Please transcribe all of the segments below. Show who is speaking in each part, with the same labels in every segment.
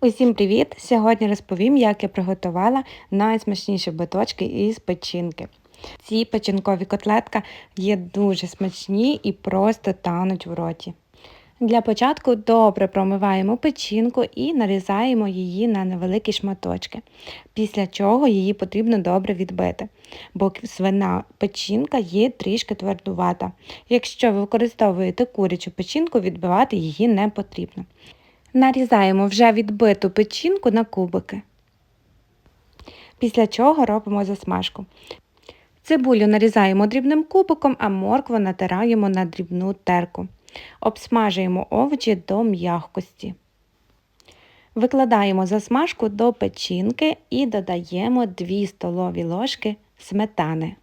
Speaker 1: Усім привіт! Сьогодні розповім, як я приготувала найсмачніші биточки із печінки. Ці печінкові котлетка є дуже смачні і просто тануть в роті. Для початку добре промиваємо печінку і нарізаємо її на невеликі шматочки, після чого її потрібно добре відбити, бо свина печінка є трішки твердувата. Якщо ви використовуєте курячу печінку, відбивати її не потрібно. Нарізаємо вже відбиту печінку на кубики. Після чого робимо засмажку. Цибулю нарізаємо дрібним кубиком, а моркву натираємо на дрібну терку. Обсмажуємо овочі до м'якості. Викладаємо засмажку до печінки і додаємо 2 столові ложки сметани.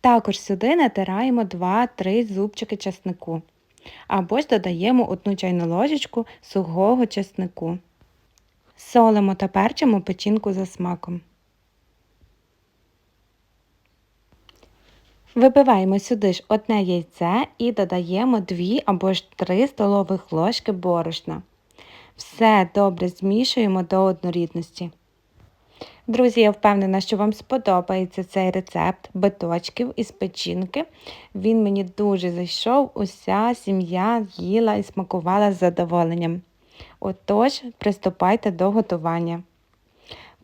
Speaker 1: Також сюди натираємо 2-3 зубчики часнику або ж додаємо одну чайну ложечку сухого чеснику. Солимо та перчимо печінку за смаком. Вибиваємо сюди ж одне яйце і додаємо 2 або ж 3 столових ложки борошна. Все добре змішуємо до однорідності. Друзі, я впевнена, що вам сподобається цей рецепт биточків із печінки. Він мені дуже зайшов, уся сім'я їла і смакувала з задоволенням. Отож, приступайте до готування.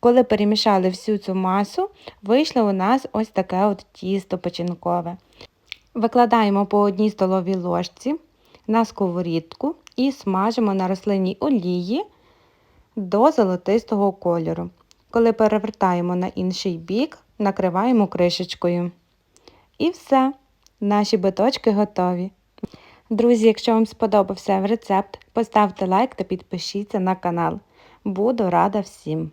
Speaker 1: Коли перемішали всю цю масу, вийшло у нас ось таке от тісто печінкове. Викладаємо по одній столовій ложці на сковорідку і смажимо на рослинній олії до золотистого кольору. Коли перевертаємо на інший бік, накриваємо кришечкою. І все, наші биточки готові. Друзі, якщо вам сподобався рецепт, поставте лайк та підпишіться на канал. Буду рада всім!